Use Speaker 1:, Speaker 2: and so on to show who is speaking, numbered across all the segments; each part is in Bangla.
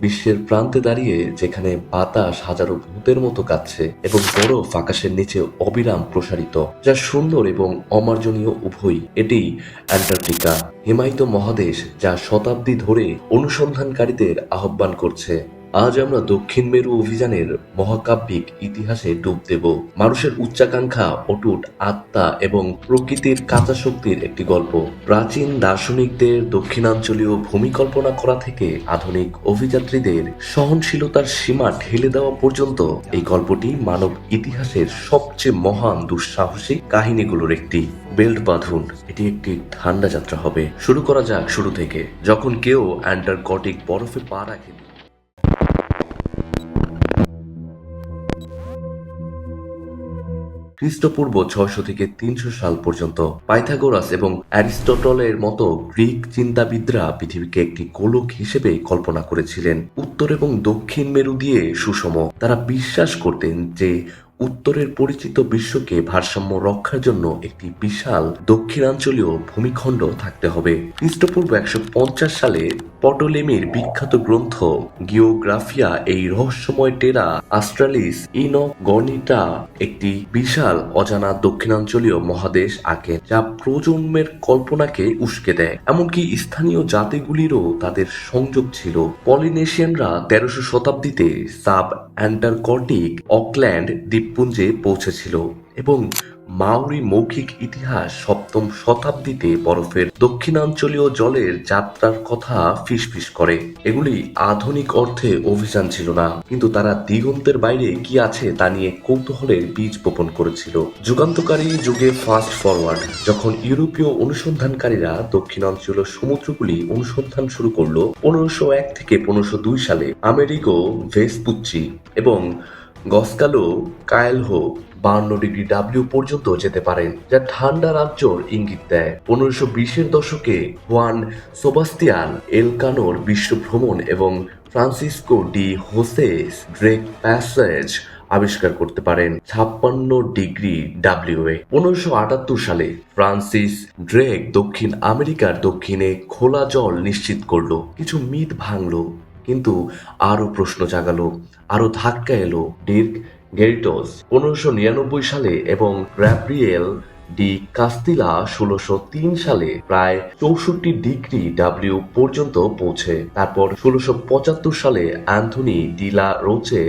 Speaker 1: বিশ্বের প্রান্তে দাঁড়িয়ে যেখানে বাতাস হাজারো ভূতের মতো কাচ্ছে এবং বড় আকাশের নিচে অবিরাম প্রসারিত, যা সুন্দর এবং অমার্জনীয় উভয়ই। এটি অ্যান্টার্কটিকা, হিমায়িত মহাদেশ যা শতাব্দী ধরে অনুসন্ধানকারীদের আহ্বান করছে। আজ আমরা দক্ষিণ মেরু অভিযানের মহাকাব্যিক ইতিহাসে ডুব দেব। মানুষের উচ্চাকাঙ্ক্ষা, অটুট আত্মা এবং প্রকৃতির কাঁচা শক্তির একটি গল্প। প্রাচীন দার্শনিকদের দক্ষিণাঞ্চলীয় ভূমি কল্পনা করা থেকে আধুনিক অভিযাত্রীদের সহনশীলতার সীমা ঠেলে দেওয়া পর্যন্ত এই গল্পটি মানব ইতিহাসের সবচেয়ে মহান দুঃসাহসিক কাহিনীগুলোর একটি। বেল্ট বাঁধুন, এটি একটি ঠান্ডা যাত্রা হবে। শুরু করা যাক শুরু থেকে। যখন কেউ অ্যান্টার্কটিক বরফে পা রাখে খ্রিস্টপূর্ব ছয়শো থেকে তিনশো সাল পর্যন্ত পাইথাগোরাস এবং অ্যারিস্টটলের মতো গ্রিক চিন্তাবিদরা পৃথিবীকে একটি গোলক হিসেবে কল্পনা করেছিলেন। উত্তর এবং দক্ষিণ মেরু দিয়ে সুষম। তারা বিশ্বাস করতেন যে উত্তরের পরিচিত বিশ্বকে ভারসাম্য রক্ষার জন্য একটি বিশাল দক্ষিণাঞ্চলীয় ভূমিখণ্ড থাকতে হবে। খ্রিস্টপূর্ব একশো পঞ্চাশ সালে পটোলেমির বিখ্যাত গ্রন্থ গিওগ্রাফিয়া এই রহস্যময় টেরা আস্ট্রালিস ইনগনিটা একটি বিশাল অজানা দক্ষিণাঞ্চলীয় মহাদেশ আঁকে, যা প্রজন্মের কল্পনাকে উস্কে দেয়। এমনকি স্থানীয় জাতিগুলিরও তাদের সংযোগ ছিল। পলিনেশিয়ানরা তেরোশো শতাব্দীতে সাব অ্যান্টার্কটিক অকল্যান্ড দ্বীপপুঞ্জে পৌঁছেছিল এবং মাউরি মৌখিক ইতিহাস সপ্তম শতাব্দীতে বরফের দক্ষিণাঞ্চলীয় জলের যাত্রার কথা ফিসফিস করে। এগুলি আধুনিক অর্থে অভিযান ছিল না, কিন্তু তারা দিগন্তের বাইরে কি আছে তা নিয়ে কৌতূহলের বীজ বপন করেছিল। যুগান্তকারী যুগে ফাস্ট ফরওয়ার্ড যখন ইউরোপীয় অনুসন্ধানকারীরা দক্ষিণাঞ্চলীয় সমুদ্রগুলি অনুসন্ধান শুরু করল, পনেরোশো এক থেকে পনেরোশো সালে আমেরিকো ভেসপুচ্চি এবং গসকালো কায়েলহো বান্ন ডিগ্রি ডাব্লিউ পর্যন্ত যেতে পারেন, যা ঠান্ডা রাজ্যর ইঙ্গিত দেয়। পনেরোশো বিশের দশকে হোয়ান সোবাস্তিয়ান এলকানোর বিশ্ব ভ্রমণ এবং Francisco de Hoces Drake passage আবিষ্কার করতে পারেন ছাপ্পান্ন ডিগ্রি ডাব্লিউ এ। পনেরোশো আটাত্তর সালে ফ্রান্সিস ড্রেক দক্ষিণ আমেরিকার দক্ষিণে খোলা জল নিশ্চিত করল। কিছু মিথ ভাঙলো। কিন্তু আরও প্রশ্ন জাগালো, আরও ধাক্কা এলো ডির্ক গেরিটস। পনেরোশো নিরানব্বই সালে এবং গ্র্যাব্রিয়েল ডি কাস্তিলা ষোলোশো তিন সালে প্রায় চৌষট্টি ডিগ্রি ডাব্লিউ পর্যন্ত পৌঁছে। তারপর ষোলোশো পঁচাত্তর সালে অ্যান্থনি ডিলা রোচে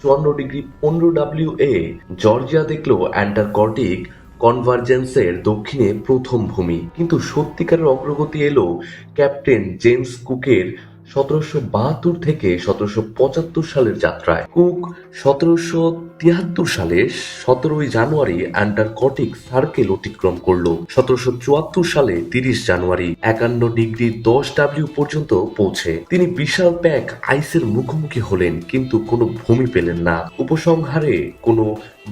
Speaker 1: চুয়ান্ন ডিগ্রি পনেরো ডাব্লিউ এ জর্জিয়া দেখল অ্যান্টার্কটিক কনভার্জেন্সের দক্ষিণে প্রথম ভূমি। কিন্তু সত্যিকারের অগ্রগতি এলো ক্যাপ্টেন জেমস কুকের সতেরোশো বাহাত্তর থেকে সতেরোশো পঁচাত্তর সালের যাত্রায় কুক সতেরোশো তিয়াত্তর সালে সতেরোই জানুয়ারি অ্যান্টার্কটিক সার্কেল অতিক্রম করল। সতেরোশো চুয়াত্তর সালে তিরিশ জানুয়ারি একান্ন ডিগ্রি দশ ডাব্লিউ পর্যন্ত পৌঁছে। তিনি বিশাল প্যাক আইসের মুখোমুখি হলেন, কিন্তু কোনো ভূমি পেলেন না। উপসংহারে কোনো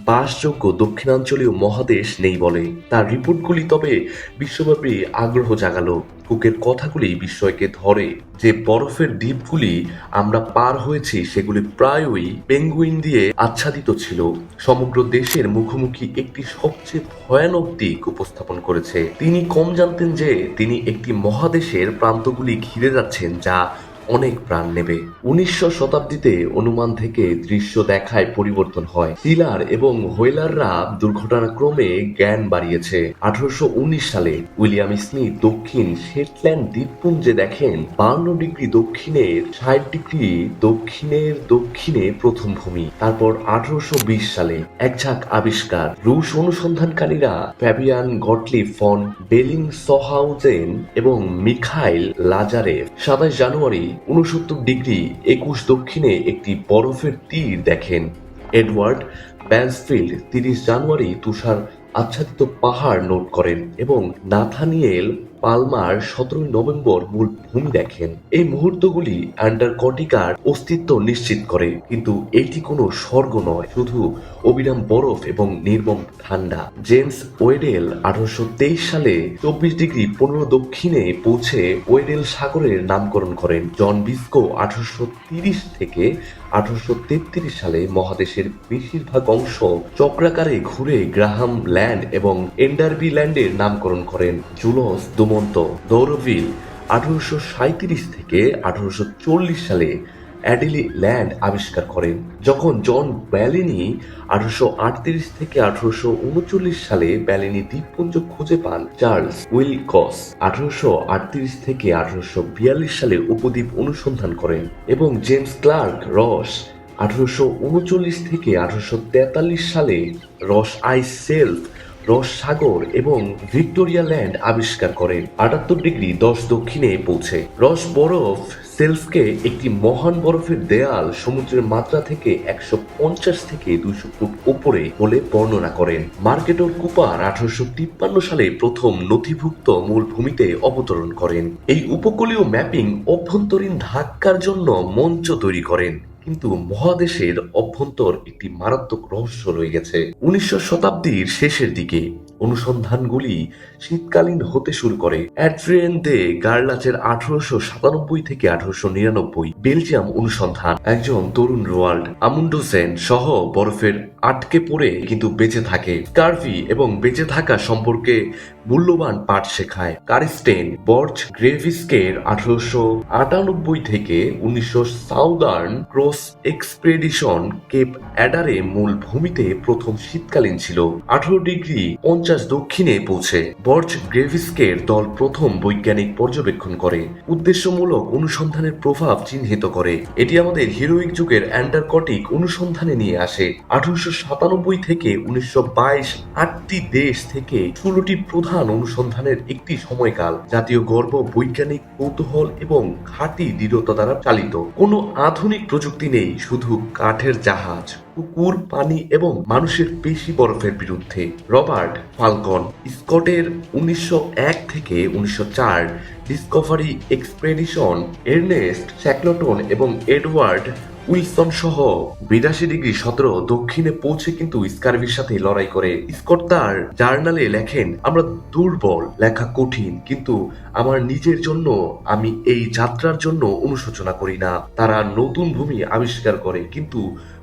Speaker 1: বাসযোগ্য দক্ষিণাঞ্চলীয় মহাদেশ নেই বলে তার রিপোর্টগুলি তবে বিশ্বব্যাপী আগ্রহ জাগালো। কুকের কথাগুলি বিস্ময়কে ধরে যে বরফের দ্বীপগুলি আমরা পার হয়েছি সেগুলি প্রায়ই পেঙ্গুইন দিয়ে আচ্ছাদিত ছিল। সমগ্র দেশের মুখোমুখি একটি সবচেয়ে ভয়ানক দিক উপস্থাপন করেছে। তিনি কম জানতেন যে তিনি একটি মহাদেশের প্রান্তগুলি ঘিরে যাচ্ছেন যা অনেক প্রাণ নেবে। উনিশশো শতাব্দীতে অনুমান থেকে দৃশ্য দেখায় পরিবর্তন হয়। সিলার এবং হোয়েলাররা দুর্ঘটনাক্রমে জ্ঞান বাড়িয়েছে। আঠারোশো উনিশ সালে উইলিয়াম স্মিথ দক্ষিণ শেটল্যান্ড দ্বীপপুঞ্জে দেখেন বান্ন ডিগ্রি দক্ষিণের ষাট ডিগ্রি দক্ষিণের দক্ষিণে প্রথম ভূমি। তারপর আঠারোশো বিশ সালে এক ঝাঁক আবিষ্কার। রুশ অনুসন্ধানকারীরা ফ্যাবিয়ান গটলি ফন বেলিং সহাউজেন এবং মিখাইল লাজারেভ। সাতাশ জানুয়ারি উনসত্তর ডিগ্রি একুশ দক্ষিণে একটি বরফের তীর দেখেন। এডওয়ার্ড ব্যান্সফিল্ড তিরিশ জানুয়ারি তুষার আচ্ছাদিত পাহাড় নোট করেন এবং নাথানিয়েল পালমার সতেরোই নভেম্বর মূল ভূমি দেখেন। এই মুহূর্তগুলি অ্যান্টার্কটিকার অস্তিত্ব নিশ্চিত করে, কিন্তু এটি কোনো স্বর্গ নয়, শুধু অবিরাম বরফ এবং নির্মম ঠান্ডা। জেমস ওয়েডেল আঠারোশো তেইশ সালে চব্বিশ ডিগ্রি পনেরো দক্ষিণে পৌঁছে ওয়েডেল সাগরের নামকরণ করেন। জন বিস্কো আঠারোশো থেকে আঠারোশো তেত্রিশ সালে মহাদেশের বেশিরভাগ অংশ চক্রাকারে ঘুরে গ্রাহাম ল্যান্ড এবং এন্ডারবি ল্যান্ডের নামকরণ করেন জুলস দুমন্ত দৌরভিল আঠারোশো থেকে আঠারোশো চল্লিশ সালে অ্যাডিলি ল্যান্ড আবিষ্কার করেন, যখন জন ব্যালিনি আঠারোশো আটত্রিশ থেকে আঠারোশো উনচল্লিশ সালে ব্যালিনি দ্বীপপুঞ্জ খুঁজে পান চার্লস উইলকস। আঠারোশো আটত্রিশ থেকে আঠারোশো বিয়াল্লিশ সালে উপদ্বীপ অনুসন্ধান করেন এবং জেমস ক্লার্ক রস। আঠারোশো উনচল্লিশ থেকে আঠারোশো তেতাল্লিশ সালে রস আই সেলফ রস সাগর এবং ভিক্টোরিয়া ল্যান্ড আবিষ্কার করেন। আটাত্তর ডিগ্রি দশ দক্ষিণে পৌঁছে। রস বরফ সেলফকে একটি মহান বরফের দেয়াল সমুদ্রের মাত্রা থেকে একশো পঞ্চাশ থেকে দুইশো ফুট উপরে বলে বর্ণনা করেন। মার্কেটর কুপার আঠারোশো তিপ্পান্ন সালে প্রথম নথিভুক্ত মূল ভূমিতে অবতরণ করেন। এই উপকূলীয় ম্যাপিং অভ্যন্তরীণ ধাক্কার জন্য মঞ্চ তৈরি করেন। কিন্তু মহাদেশের অভ্যন্তর একটি মারাত্মক রহস্য রয়ে গেছে। উনিশশো শতাব্দীর শেষের দিকে অনুসন্ধানগুলি শীতকালীন হতে শুরু করে। অ্যাড্রিয়েন দে গার্লাচের আঠারোশো সাতানব্বই থেকে আঠারোশো নিরানব্বই বেলজিয়াম অনুসন্ধান। একজন তরুণ রোয়াল্ড আমুন্ডোসেন সহ বরফের আটকে পড়ে কিন্তু বেঁচে থাকে। কার্ভি এবং বেঁচে থাকা সম্পর্কে মূল্যবান পাঠ শেখায়। কারিস্টেন বর্জ গ্রেভিসকের আঠারোশো আটানব্বই থেকে উনিশশো Southern Cross Expedition Cape Adare মূল ভূমিতে প্রথম শীতকালীন ছিল। আঠারো ডিগ্রি পঞ্চাশ দক্ষিণে পৌঁছে বর্জ গ্রেভিসকের দল প্রথম বৈজ্ঞানিক পর্যবেক্ষণ করে। উদ্দেশ্যমূলক অনুসন্ধানের প্রভাব চিহ্নিত করে। এটি আমাদের হিরোইক যুগের অ্যান্টার্কটিক অনুসন্ধানে নিয়ে আসে। আঠারোশো সাতানব্বই থেকে উনিশশো বাইশ আটটি দেশ থেকে ষোলোটি প্রধান অনুসন্ধানের একটি সময়কাল। জাতীয় গর্ব, বৈজ্ঞানিক কৌতূহল এবং খাঁটি দৃঢ়তা দ্বারা চালিত। কোনো আধুনিক প্রযুক্তি নেই, শুধু কাঠের জাহাজ কুকুর পানি এবং মানুষের পেশি বরফের বিরুদ্ধে। রবার্ট ফালকন, স্কটের উনিশশো এক থেকে উনিশশো চার। ডিসকভারি এক্সপেডিশন এরনেস্ট শ্যাকলটন এবং এডওয়ার্ড উইলসন সহ বিরাশি ডিগ্রি সতেরো দক্ষিণে পৌঁছে কিন্তু স্কার্ভির সাথে লড়াই করে স্কট তার জার্নালে লেখেন, আমরা দুর্বল, লেখা কঠিন, কিন্তু আমার নিজের জন্য আমি এই যাত্রার জন্য অনুশোচনা করি না। তারা নতুন ভূমি আবিষ্কার করে, কিন্তু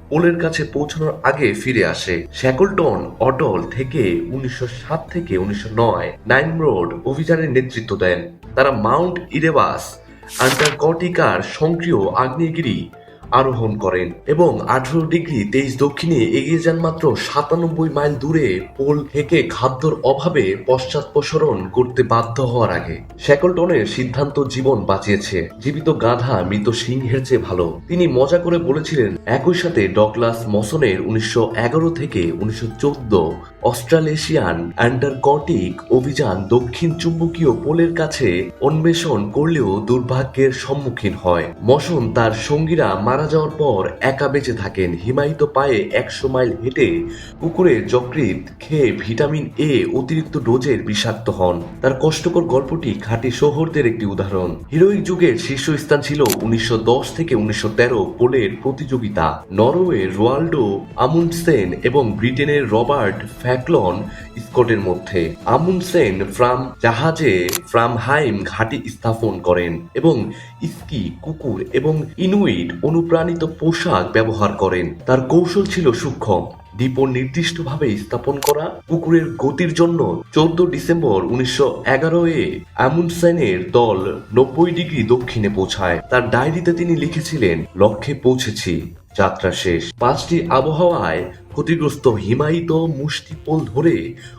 Speaker 1: পোলের কাছে পৌঁছানোর আগে ফিরে আসে। শ্যাকলটন অটল থেকে উনিশশো সাত থেকে উনিশশো নয় নাইন রোড অভিযানের নেতৃত্ব দেন। তারা মাউন্ট ইরেবাস আন্টার্কটিকার সক্রিয় আগ্নেয়গিরি আরোহণ করেন এবং আঠারো ডিগ্রি তেইশ দক্ষিণে এগিয়ে যান মাত্র সাতানব্বই মাইল দূরে পোল থেকে খাদ্যর অভাবে পশ্চাৎপসরণ করতে বাধ্য হওয়ার আগে শ্যাকলটনের সিদ্ধান্ত জীবন বাঁচিয়েছে। জীবিত গাধা মৃত সিংহের চেয়ে ভালো। তিনি মজা করে বলেছিলেন, একই সাথে ডগলাস মসনের উনিশশো এগারো থেকে উনিশশো চোদ্দ অস্ট্রালেশিয়ান অ্যান্টার্কটিক অভিযান দক্ষিণ চুম্বকীয় পোলের কাছে অন্বেষণ করলেও দুর্ভাগ্যের সম্মুখীন হয়। মসন তার সঙ্গীরা মারা যাওয়ার পর একা বেঁচে থাকেন। হিমায়িত পায়ে একশো মাইল হেঁটে কুকুরের যকৃত খেয়ে ভিটামিন এ অতিরিক্ত ডোজের বিষাক্ত হন। তার কষ্টকর গল্পটি খাঁটি শহরদের একটি উদাহরণ। হিরোইক যুগের শীর্ষস্থান ছিল উনিশশো থেকে উনিশশো পোলের প্রতিযোগিতা। নরওয়ের রোয়াল্ডো আমুন্ডসেন এবং ব্রিটেনের রবার্ট ফ্যাকলন স্কটের মধ্যে। আমুন্ডসেন ফ্রাম জাহাজে ফ্রামহাইম ঘাঁটি স্থাপন করেন এবং ইস্কি কুকুর এবং ইনুইট অনুপ্রাণিত পোশাক ব্যবহার করেন। তার কৌশল ছিল সূক্ষ্ম। দ্বীপ নির্দিষ্টভাবে স্থাপন করা কুকুরের গতির জন্য চোদ্দ ডিসেম্বর উনিশশো এগারো এ অ্যামুনসেনের দল নব্বই ডিগ্রি দক্ষিণে পৌঁছায়। তার ডায়েরিতে তিনি লিখেছিলেন, লক্ষ্যে পৌঁছেছি। যাত্রা শেষ। পাঁচটি আবহাওয়ায় ক্ষতিগ্রস্ত হিমায়িত মুষ্টিপোল ধরে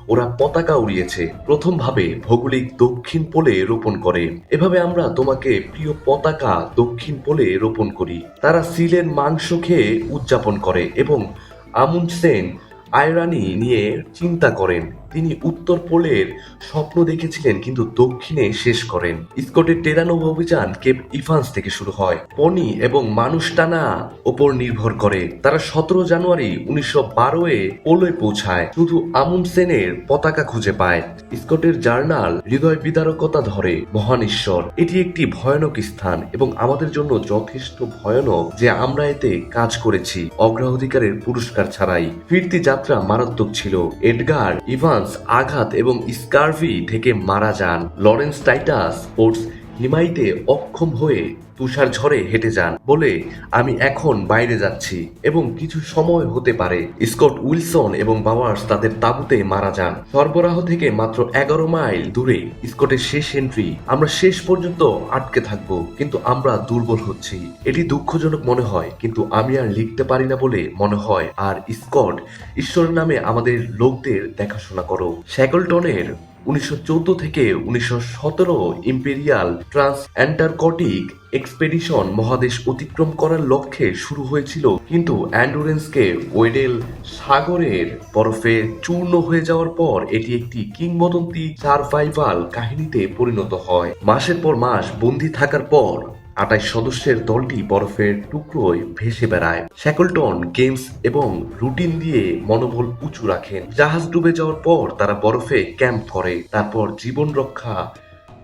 Speaker 1: ওরা পতাকা উড়িয়েছে। প্রথম ভাবে ভৌগোলিক দক্ষিণ পোলে রোপণ করে। এভাবে আমরা তোমাকে প্রিয় পতাকা দক্ষিণ পোলে রোপণ করি। তারা সিলের মাংস খেয়ে উদযাপন করে এবং আমুনসেন আয়রানি নিয়ে চিন্তা করেন। তিনি উত্তর পোলের স্বপ্ন দেখেছিলেন, কিন্তু দক্ষিণে শেষ করেন। স্কটের টেরানো অভিযান কেপ ইভান্স থেকে শুরু হয়। পনি এবং মানুষ টানা ওপর নির্ভর করে। তারা সতেরো জানুয়ারি উনিশশো বারো এ পোলে পৌঁছায়। শুধু আমুনসেনের পতাকা খুঁজে পায়। স্কটের জার্নাল হৃদয় বিদারকতা ধরে, মহান ঈশ্বর। এটি একটি ভয়ানক স্থান এবং আমাদের জন্য যথেষ্ট ভয়ানক যে আমরা এতে কাজ করেছি। অগ্রাধিকারের পুরস্কার ছাড়াই। ফিরতি যাত্রা মারাত্মক ছিল। এডগার ইভান্স আঘাত এবং স্কার্ভি থেকে মারা যান লরেন্স টাইটাস স্পোর্টস হিমাইতে অক্ষম হয়ে তুষার ঝড়ে হেঁটে যান বলে আমি এখন বাইরে যাচ্ছি এবং কিছু সময় হতে পারে স্কট উইলসন এবং বাওয়ার্স তাদের তাঁবুতে মারা যান। সরবরাহ থেকে মাত্র এগারো মাইল দূরে স্কটের শেষ এন্ট্রি আমরা শেষ পর্যন্ত আটকে থাকব, কিন্তু আমরা দুর্বল হচ্ছি। এটি দুঃখজনক মনে হয়, কিন্তু আমি আর লিখতে পারি না বলে মনে হয়। আর স্কট, ঈশ্বরের নামে আমাদের লোকদের দেখাশোনা করো। শ্যাকলটনের উনিশশো চৌদ্দ থেকে উনিশশো সতেরো ইম্পেরিয়াল ট্রান্স অ্যান্টার্কটিক এক্সপেডিশন মহাদেশ অতিক্রম করার লক্ষ্যে শুরু হয়েছিল, কিন্তু অ্যান্ডুরেন্সকে ওয়েডেল সাগরের বরফে চূর্ণ হয়ে যাওয়ার পর এটি একটি কিংবদন্তি সারভাইভাল কাহিনীতে পরিণত হয়। মাসের পর মাস বন্দী থাকার পর আটাইশ সদস্যের দলটি বরফের টুকরোয় ভেসে বেড়ায়। শ্যাকলটন, গেমস এবং রুটিন দিয়ে মনোবল উঁচু রাখেন। জাহাজ ডুবে যাওয়ার পর তারা বরফে ক্যাম্প করে। তারপর জীবন রক্ষা,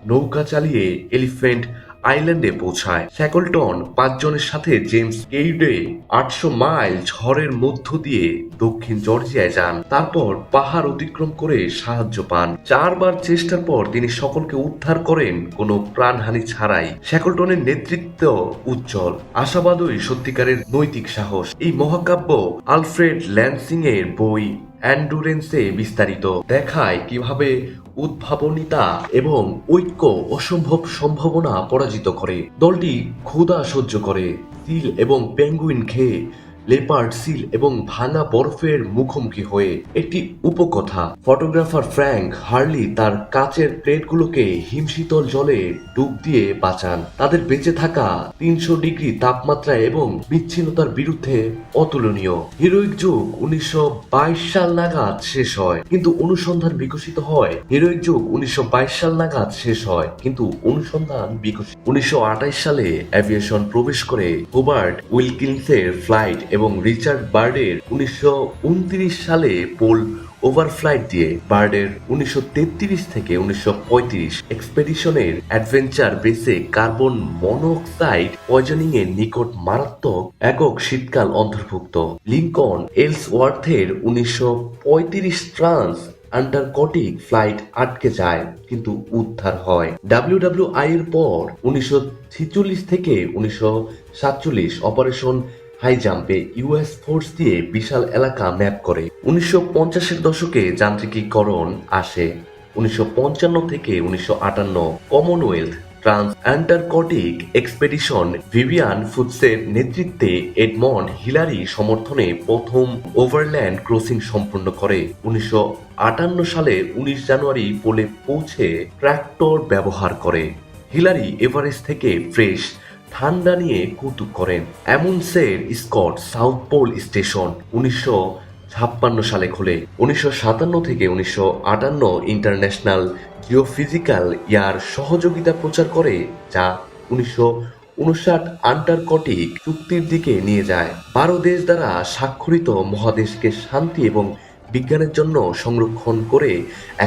Speaker 1: নৌকা চালিয়ে এলিফেন্ট আইল্যান্ডে পৌঁছায়। শ্যাকলটন পাঁচজনের সাথে জেমস কেইডে আটশো মাইল ঝড়ের মধ্য দিয়ে দক্ষিণ জর্জিয়ায় যান। তারপর পাহাড় অতিক্রম করে সাহায্য পান। চারবার চেষ্টার পর তিনি সকলকে উদ্ধার করেন, কোনো প্রাণহানি ছাড়াই। শ্যাকলটনের নেতৃত্ব উজ্জ্বল। আশাবাদই সত্যিকারের নৈতিক সাহস। এই মহাকাব্য আলফ্রেড ল্যান্সিং এর বই অ্যান্ডুরেন্সে বিস্তারিত। দেখায় কীভাবে উদ্ভাবনিতা এবং ঐক্য অসম্ভব সম্ভাবনা পরাজিত করে। দলটি ক্ষুধা সহ্য করে। তিল এবং পেঙ্গুইন খেয়ে লেপার্ড সিল এবং ভাঙা বরফের মুখোমুখি হয়ে একটি উপকথা। ফটোগ্রাফার ফ্র্যাঙ্ক হার্লি তার কাচের প্লেটগুলোকে হিমশীতল জলে ডুব দিয়ে বাঁচান। তাদের বেঁচে থাকা তিনশো ডিগ্রি তাপমাত্রা এবং বিচ্ছিন্নতার বিরুদ্ধে অতুলনীয়। হিরোইক যুগ উনিশশো বাইশ সাল নাগাদ শেষ হয়, কিন্তু অনুসন্ধান বিকশিত হয়। হিরোইক যুগ উনিশশো বাইশ সাল নাগাদ শেষ হয়, কিন্তু অনুসন্ধান বিকশিত উনিশশো সালে অ্যাভিয়েশন প্রবেশ করে হোবার্ট উইলকিন্সের ফ্লাইট এবং রিচার্ড বার্ডের উনিশশো সালে পোল ওভারফ্লাইট দিয়ে বার্ডের উনিশশো থেকে উনিশশো এক্সপেডিশনের অ্যাডভেঞ্চার বেসে কার্বন মনোক্সাইড পয়জনিং এর নিকট মারাত্মক একক শীতকাল অন্তর্ভুক্ত। লিঙ্কন এলসওয়ার্থের উনিশশো পঁয়ত্রিশ ট্রান্স আন্টার্কটিক ফ্লাইট আটকে যায়, কিন্তু উদ্ধার হয়। ডাব্লিউ ডাব্লিউ ডাব্লিউডাব্লিউআই এর পর উনিশশো থেকে উনিশশো সাতচল্লিশ অপারেশন হাই জাম্পে ইউএস ফোর্স দিয়ে বিশাল এলাকা ম্যাপ করে। উনিশশো পঞ্চাশের দশকে যান্ত্রিকীকরণ আসে। উনিশশো পঞ্চান্ন থেকে উনিশশো আটান্ন Commonwealth trans Antarctic expedition Vivian ফুডসের নেতৃত্বে এডমন্ড হিলারি সমর্থনে প্রথম ওভারল্যান্ড ক্রসিং সম্পন্ন করে। উনিশশো আটান্ন সালে উনিশ জানুয়ারি পোলে পৌঁছে ট্র্যাক্টর ব্যবহার করে। হিলারি এভারেস্ট থেকে ফ্রেশ ঠান্ডা নিয়ে কৌতুক করেন। অ্যামুন্সের স্কট সাউথ পোল স্টেশন উনিশশো ছাপ্পান্ন সালে খোলে। উনিশশো সাতান্ন থেকে উনিশশো আটান্ন ইন্টারন্যাশনাল জিওফিজিক্যাল ইয়ার সহযোগিতা প্রচার করে, যা উনিশশো উনষাট আন্টার্কটিক চুক্তির দিকে নিয়ে যায়। বারো দেশ দ্বারা স্বাক্ষরিত মহাদেশকে শান্তি এবং বিজ্ঞানের জন্য সংরক্ষণ করে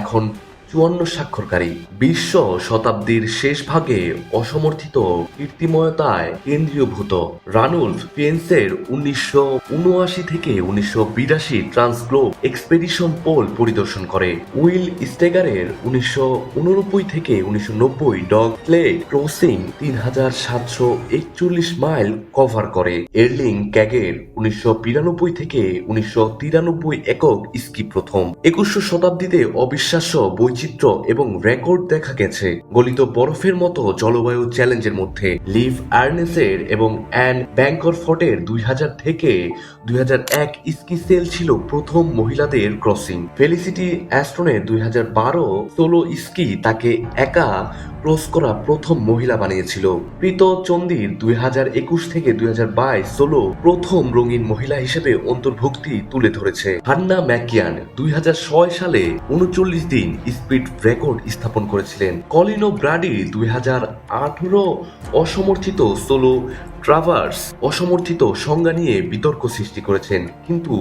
Speaker 1: এখন চুয়ান্ন স্বাক্ষরকারী বিশ্ব শতাব্দীর শেষ ভাগে অসমর্থিত কীর্তিময়তায় কেন্দ্রীয়ভূত রানুলফ পেন্সের উনিশশো উনআশি থেকে উনিশশো বিরাশি ট্রান্সগ্লোব এক্সপেডিশন পোল পরিদর্শন করে। উইল স্টেগারের উনিশশো উননব্বই থেকে উনিশশো নব্বই ডগ প্লেট ক্রসিং তিন হাজার সাতশো একচল্লিশ মাইল কভার করে। এরলিং ক্যাগের উনিশশো বিরানব্বই থেকে উনিশশো তিরানব্বই একক স্কি প্রথম। একুশশো শতাব্দীতে অবিশ্বাস্য বৈচিত্র্য এবং রেকর্ড দেখা গেছে। গলিত বরফের মতো জলবায়ু চ্যালেঞ্জের মধ্যে লিভ আর্নেসের এবং অ্যান ব্যাংকরফটের দুই হাজার থেকে দুই হাজার এক স্কি সেল ছিল প্রথম মহিলাদের ক্রসিং। ফেলিসিটি অ্যাস্ট্রনের দুই হাজার বারো সোলো স্কি তাকে একা ক্রস করা প্রথম মহিলা বানিয়েছিল। প্রীত চন্দির দুই হাজার একুশ থেকে দুই হাজার বাইশ সোলো প্রথম রঙিন মহিলা হিসেবে অন্তর্ভুক্তি তুলে ধরেছে। হান্না ম্যাকিয়ান দুই হাজার ছয় সালে উনচল্লিশ দিন স্পিড রেকর্ড স্থাপন করেছিলেন। কলিনো ব্রাডি দুই হাজার আঠারো অসমর্থিত সোলো ট্রাভার্স অসমর্থিত সংজ্ঞা নিয়ে বিতর্ক সৃষ্টি করেছেন, কিন্তু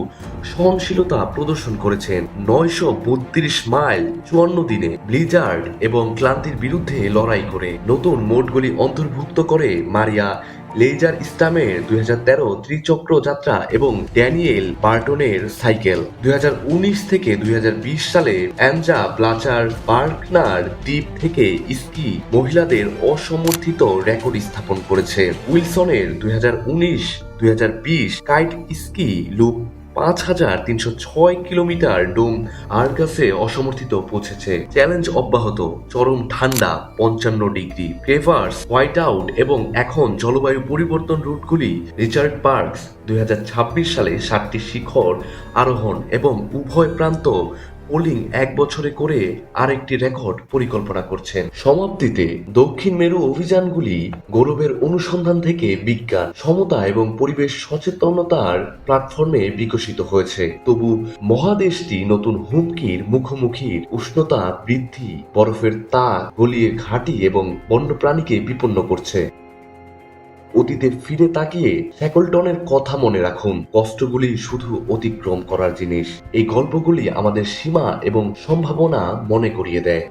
Speaker 1: সহনশীলতা প্রদর্শন করেছেন। নয়শো বত্রিশ মাইল চুয়ান্ন দিনে ব্লিজার্ড এবং ক্লান্তির বিরুদ্ধে লড়াই করে নতুন মোটগুলি অন্তর্ভুক্ত করে মারিয়া লেজার ইসলামের দুই ত্রিচক্র যাত্রা এবং ড্যানিয়েল বার্টনের সাইকেল। দুই হাজার উনিশ থেকে দুই হাজার বিশ সালে অ্যাঞ্জা ব্লাচার পার্কনার দ্বীপ থেকে স্কি মহিলাদের অসমর্থিত রেকর্ড স্থাপন করেছে। উইলসনের দুই হাজার দুই কাইট স্কি লুপ পাঁচ হাজার তিনশো ছয় কিলোমিটার ডোম আর্গাসে অসমর্থিত পৌঁছেছে। চ্যালেঞ্জ অব্যাহত, চরম ঠান্ডা, পঞ্চান্ন ডিগ্রি। ক্রেভার্স হোয়াইট আউট এবং এখন জলবায়ু পরিবর্তন রুটগুলি রিচার্ড পার্কস দুই হাজার ছাব্বিশ সালে সাতটি শিখর আরোহণ এবং উভয় প্রান্ত পোলিং এক বছরে করে আরেকটি রেকর্ড পরিকল্পনা করছেন। সমাপ্তিতে দক্ষিণ মেরু অভিযানগুলি গৌরবের অনুসন্ধান থেকে বিজ্ঞান, সমতা এবং পরিবেশ সচেতনতার প্ল্যাটফর্মে বিকশিত হয়েছে। তবু মহাদেশটি নতুন হুমকির মুখোমুখি উষ্ণতা বৃদ্ধি, বরফের তা গলিয়ে ঘাঁটি এবং বন্যপ্রাণীকে বিপন্ন করছে। অতীতে ফিরে তাকিয়ে শ্যাকলটনের কথা মনে রাখুন। কষ্টগুলি শুধু অতিক্রম করার জিনিস। এই গল্পগুলি আমাদের সীমা এবং সম্ভাবনা মনে করিয়ে দেয়।